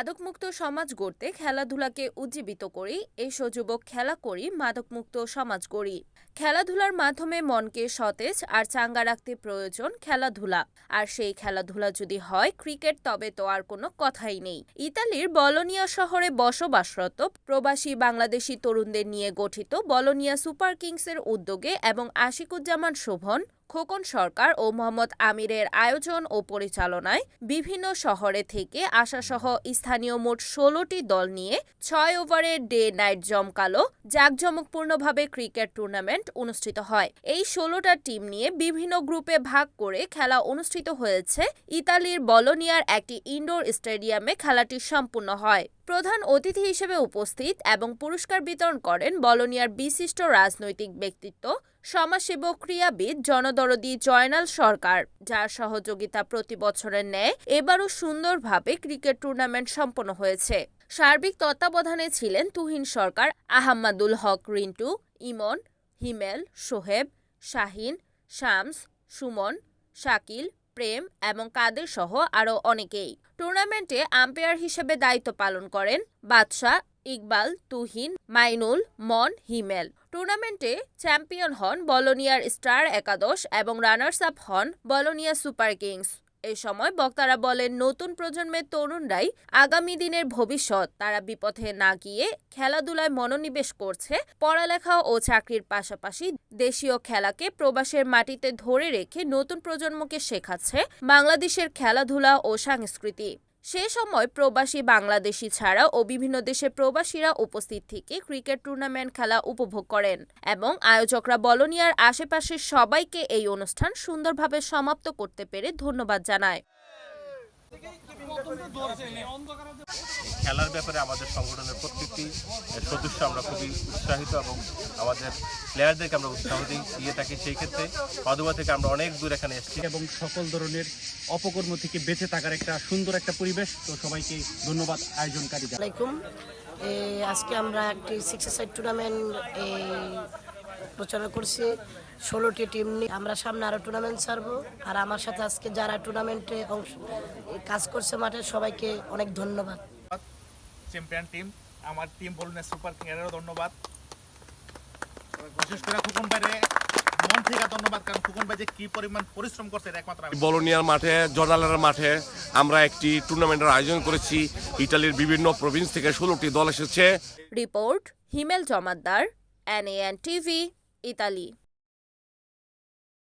মাদকমুক্ত সমাজ গড়তে খেলাধুলাকে উজ্জীবিত করি। এসো যুবক খেলা করি, মাদকমুক্ত সমাজ গড়ি। খেলাধুলার মাধ্যমে মনকে সতেজ আর চাঙ্গা রাখতে প্রয়োজন খেলাধুলা। আর সেই খেলাধুলা যদি হয় ক্রিকেট, তবে তো আর কোনো কথাই নেই। ইতালির বলোনিয়া শহরে বসবাসরত প্রবাসী বাংলাদেশি তরুণদের নিয়ে গঠিত বলোনিয়া সুপার কিংসের উদ্যোগে এবং আশিকুজ্জামান শোভন খোকন সরকার ও মোহাম্মদ আমিরের আয়োজন ও পরিচালনায় বিভিন্ন শহরে থেকে আসাসহ স্থানীয় মোট ষোলোটি দল নিয়ে ছয় ওভারের ডে নাইট জমকালো, জাঁকজমকপূর্ণভাবে ক্রিকেট টুর্নামেন্ট অনুষ্ঠিত হয়। এই ষোলোটা টিম নিয়ে বিভিন্ন গ্রুপে ভাগ করে খেলা অনুষ্ঠিত হয়েছে। ইতালির বলোনিয়ার একটি ইনডোর স্টেডিয়ামে খেলাটি সম্পূর্ণ হয়। প্রধান অতিথি হিসেবে উপস্থিত এবং পুরস্কার বিতরণ করেন বলনিয়ার বিশিষ্ট রাজনৈতিক ব্যক্তিত্ব, সমাজসেবক ক্রীড়াবিদ জনদরদি জয়নাল সরকার, যার সহযোগিতা প্রতি বছরের ন্যায় এবারও সুন্দরভাবে ক্রিকেট টুর্নামেন্ট সম্পন্ন হয়েছে। সার্বিক তত্ত্বাবধানে ছিলেন তুহিন সরকার আহাম্মাদুল হক রিন্টু, ইমন, হিমেল, সোহেব, শাহিন, শামস, সুমন, শাকিল প্রেম এবং কাদের সহ আরও অনেকেই। টুর্নামেন্টে আম্পায়ার হিসেবে দায়িত্ব পালন করেন বাদশাহ, ইকবাল, তুহিন, মাইনুল, মন, হিমেল। টুর্নামেন্টে চ্যাম্পিয়ন হন বলোনিয়ার স্টার একাদশ এবং রানার্স আপ হন বলোনিয়া সুপার কিংস। এ সময় বক্তারা বলেন, নতুন প্রজন্মের তরুণরাই আগামী দিনের ভবিষ্যৎ। তারা বিপথে না গিয়ে খেলাধুলায় মনোনিবেশ করছে, পড়ালেখা ও চাকরির পাশাপাশি দেশীয় খেলাকে প্রবাসের মাটিতে ধরে রেখে নতুন প্রজন্মকে শেখাচ্ছে বাংলাদেশের খেলাধুলা ও সংস্কৃতি। সে সময় প্রবাসী বাংলাদেশি ছাড়া ও বিভিন্ন দেশের প্রবাসীরা উপস্থিত থেকে ক্রিকেট টুর্নামেন্ট খেলা উপভোগ করেন এবং আয়োজকরা বলনিয়ার আশেপাশের সবাইকে এই অনুষ্ঠান সুন্দরভাবে সমাপ্ত করতে পেরে ধন্যবাদ জানায়। খেলার ব্যাপারে আমাদের সংগঠনের প্রত্যেকটি সদস্য আমরা খুবই উৎসাহিত এবং আমাদের প্লেয়ারদেরকে আমরা উৎসাহ দিই দিয়ে থাকি সেই ক্ষেত্রে। অদবা থেকে আমরা অনেক দূর এখানে এসেছি। এবং সকল ধরনের অপকর্ম থেকে বেঁচে থাকার একটা সুন্দর একটা পরিবেশ। তো সবাইকে ধন্যবাদ আয়োজনকারী আজকে আমরা একটি সিক্স সাইড টুর্নামেন্ট প্রচার করছি। ষোলোটি টিম নিয়ে আমরা সামনে আরও টুর্নামেন্ট ছাড়বো। আর আমার সাথে আজকে যারা টুর্নামেন্টে অংশ কাজ করছে মাঠে সবাইকে অনেক ধন্যবাদ। চ্যাম্পিয়ন টিম আমার টিম বলুন সুপার কিং এরও ধন্যবাদ। বিশেষ করে খুকুন ভাইরে মন থেকে ধন্যবাদ কারণ খুকুন ভাই যে কি পরিমাণ পরিশ্রম করছে একমাত্র আমি। বলোনিয়ার মাঠে জর্নালের মাঠে আমরা একটি টুর্নামেন্টের আয়োজন করেছি। ইতালির বিভিন্ন প্রভিন্স থেকে ষোলোটি দল এসেছে। Report Himel Jamaddar NAN TV, Italy.